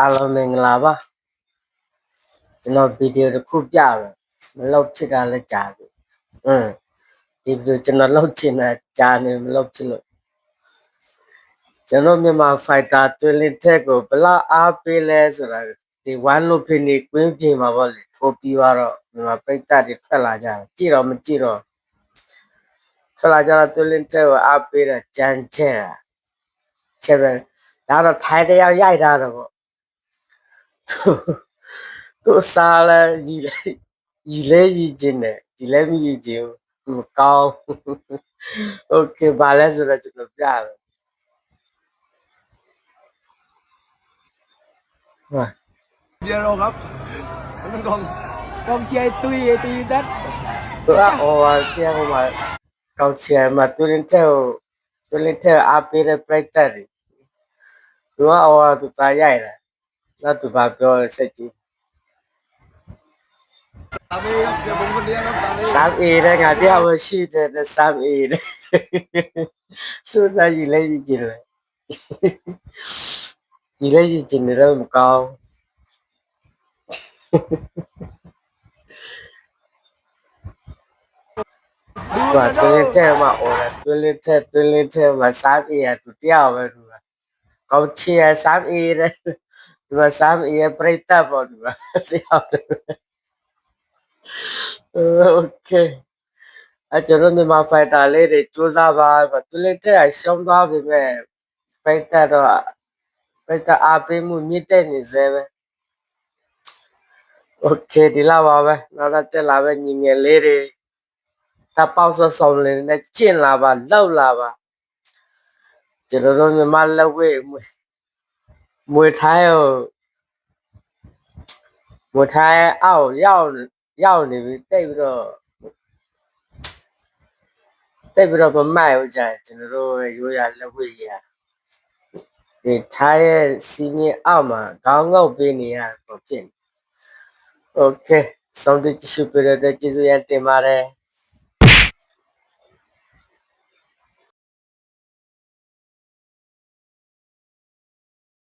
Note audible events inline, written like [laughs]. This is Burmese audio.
အားလုံးမင်္ဂလာပါကျွန်တော်ဗီဒီယိုတစ်ခုပြမယ်မလောက်ဖြစ်တာလည်းကြာပြီอืมဒီဗီဒီယိုကျွန်တော်လောက်ချင်တာကြာနေမလောက်ဖြစ်လို့ကျွန်တော်မြန်မာဖိုက်တာတွင်လင်းထက်ကိုဘလာအားပေးလဲဆိုတာဒီဝမ်းလို့ဖြစ်နေကွင်းပြင်မှာပေါ့လေထိုးပြီးတော့မြန်မာပိတ်တာတွေထွက်လာကြတယ်ကြည့်တော့မကြည့်တော့ထွက်လာကြတော့တွင်လင်းထက်ကိုအားပေးတာကြမ်းချဲ့ချက်ပဲဒါတော့ထိုင်တယောက်ရိုက်တာတော့ ပေါ့ သူစားလဲရီလဲရီလဲရီကျင်တယ်ရီလဲမရီကျင်ဘူးမကောင်းโอเคဘာလဲဆိုတော့ကျွန်တော်ပြတယ်ဟာ เชียร์เราครับมันเป็นกองกองเชียร์ตุยตุยดัด သူကဟိုဟာပြန်ဟိုမှာကောက်ချင်မှာသူရင်တဲ့ဟိုသူရင်တဲ့အပေးတဲ့ပြိတ္တတွေသူကဟိုဟာသူပါရိုက်တယ်နောက်သူပါပြောတယ်ဆက်ကြည့် ตามนี้ครับเชียร์ผมคนเดียวครับตามนี้ စမ်းအေးတဲ့ငါတရားမရှိတဲ့စမ်းအေးတဲ့စူးစားရီလဲရီကျင်လဲရီလဲရီကျင်တယ်တော့မကောင်း ดู ว่า นะ ตัวเล็กแท้มาโ là tụi સાચું ભાવ કહેવાય સાચી sám y đây ngài biết không xin là sám y đấy [laughs] tôi ra gì lấy gì chỉnh này. [laughs] Gì lấy gì chỉnh này đâu mà con. [laughs] Và tôi lên theo mà ổn tôi lên theo, tôi lên theo mà sám y à tụi tiêu mà có chia sám y đấy เอปริตาบอดูว่าเดียวเออโอเคအကျွန်တော်မြန်မာဖိုက်တာလေးတွေစူးစမ်းပါသူလက်ထက်ရှုံးသွားပြီမဲ့ပိတ်သက်တော့ပိတ်သက်အားပေးမှုမြင့်တက်နေစေပဲโอเคဒီလာပါပဲနောက်တော့တက်လာပဲညီငယ်လေးတွေတပ်ပေါက်ဆော့ဆောင်လေးနဲ့ကျင့်လာပါလောက်လာပါကျွန်တော်တို့မြန်မာလက်ဝဲ မွေမွေထိုင်းကိုမွေထိုင်းအောက်ရောက်ရောက်နေပြီတိတ်ပြီးတော့ တိတ်ပြီးတော့မမိုက်ဘူးကြာကျွန်တော်တို့ရိုးရလက်ဝဲရဒီထားရဲ့စီမင်းအောက်မှာခေါင်းငုပ်ပေးနေရတော့ဖြစ်နေโอเคဆုံးဖြတ်ကြည့်ရှုပြတဲ့အတွက်ကျေးဇူးရတင်ပါတယ်